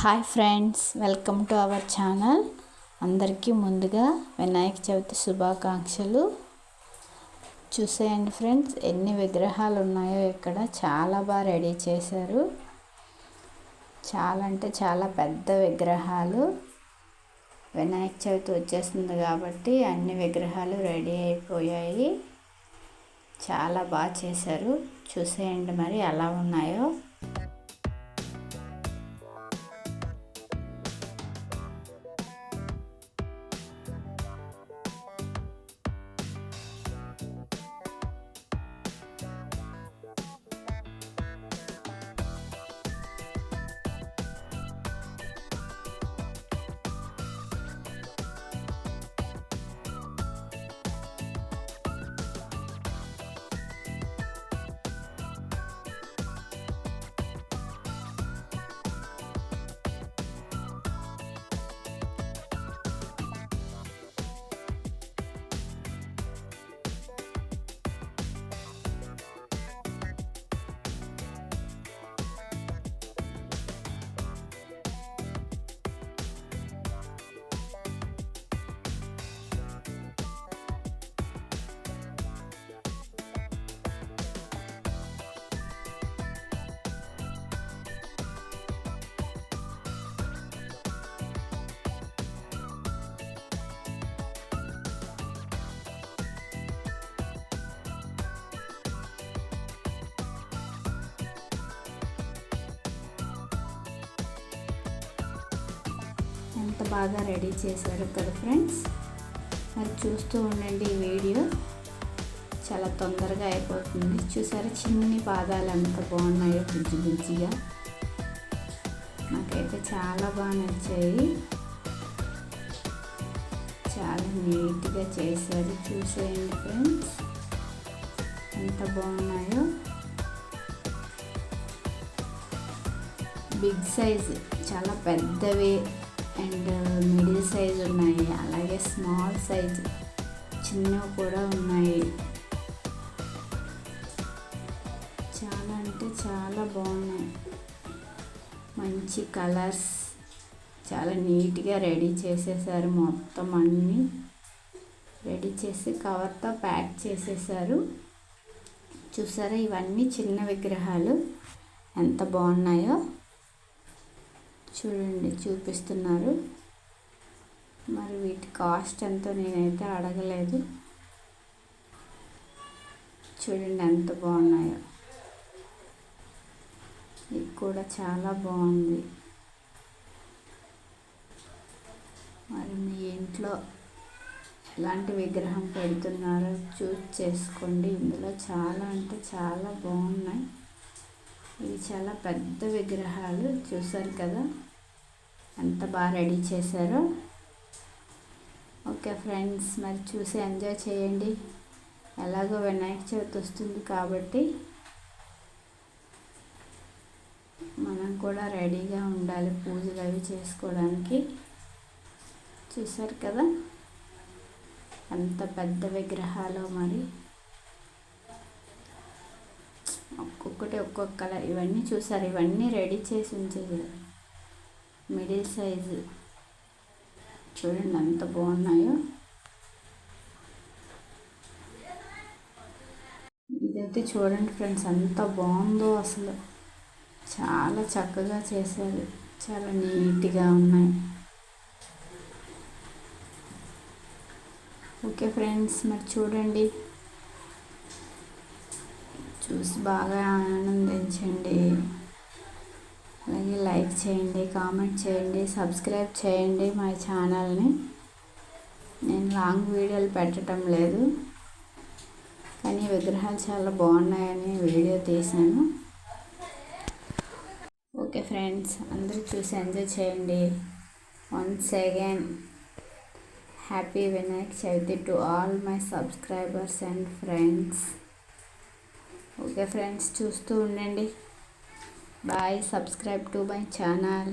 Hi friends welcome to our channel. అందరికీ ముందుగా వినాయక చవితి శుభాకాంక్షలు. చూసేయండి ఫ్రెండ్స్ ఎన్ని విగ్రహాలు ఉన్నాయో ఇక్కడ చాలా బాగా రెడీ చేశారు. చాలా అంటే చాలా పెద్ద విగ్రహాలు. వినాయక చవితి వచ్చేస్తుంది కాబట్టి అన్ని విగ్రహాలు రెడీ అయిపోయాయి. చాలా బాగా చేశారు. చూసేయండి మరి ఎలా ఉన్నాయో. ఎంత బాగా రెడీ చేశారు కదా ఫ్రెండ్స్? మరి చూస్తూ ఉండండి ఈ వీడియో. చాలా తొందరగా అయిపోతుంది. చూసారా చిన్ని పాదాలు ఎంత బాగున్నాయో బుజ్జి బుజ్జిగా నాకైతే చాలా బాగా నచ్చాయి. చాలా నీట్గా చేశారు. చూసేయండి ఫ్రెండ్స్. ఎంత బాగున్నాయో. బిగ్ సైజ్ చాలా పెద్దవి. అండ్ మిడిల్ సైజ్ ఉన్నాయి. అలాగే స్మాల్ సైజ్ చిన్నవి కూడా ఉన్నాయి. చాలా అంటే చాలా బాగున్నాయి. మంచి కలర్స్. చాలా నీట్గా రెడీ చేసేసారు మొత్తం అన్నీ. రెడీ చేసి కవర్తో ప్యాక్ చేసేసారు. చూసారా? ఇవన్నీ చిన్న విగ్రహాలు. ఎంత బాగున్నాయో. చూడండి చూపిస్తున్నారు. మరి వీటి కాస్ట్ ఎంతో నేనైతే అడగలేదు. చూడండి ఎంత బాగున్నాయో. ఇది కూడా చాలా బాగుంది. మరి మీ ఇంట్లో ఎలాంటి విగ్రహం పెడుతున్నారో చూస్ చేసుకోండి. ఇందులో చాలా అంటే చాలా బాగున్నాయి. ఇవి చాలా పెద్ద విగ్రహాలు చూసారు కదా? ఎంత బాగా రెడీ చేశారో. ఓకే ఫ్రెండ్స్ మరి చూసి ఎంజాయ్ చేయండి. ఎలాగో వినాయక చవితి వస్తుంది కాబట్టి మనం కూడా రెడీగా ఉండాలి పూజలు అవి చేసుకోవడానికి. చూసారు కదా? అంత పెద్ద విగ్రహాలు మరి. ఒక్కొక్కటి ఒక్కొక్క కలర్ ఇవన్నీ చూసారు ఇవన్నీ రెడీ చేసి ఉంచేది. మిడిల్ సైజు చూడండి ఎంత బాగున్నాయో. ఇదైతే చూడండి ఫ్రెండ్స్ ఎంత బాగుందో అసలు. చాలా చక్కగా చేశారు. చాలా నీట్గా ఉన్నాయి. ఓకే ఫ్రెండ్స్ మరి చూడండి. చూసి బాగా ఆనందించండి. అలాగే లైక్ చేయండి కామెంట్ చేయండి సబ్స్క్రైబ్ చేయండి మా ఛానల్ని. నేను లాంగ్ వీడియోలు పెట్టడం లేదు. కానీ విగ్రహాలు చాలా బాగున్నాయని వీడియో తీశాను. ఓకే ఫ్రెండ్స్ అందరూ చూసి ఎంజాయ్ చేయండి. Once again happy Vinayak Chavithi to all my subscribers and friends. Okay friends చూస్తూ ఉండండి. Bye subscribe to my channel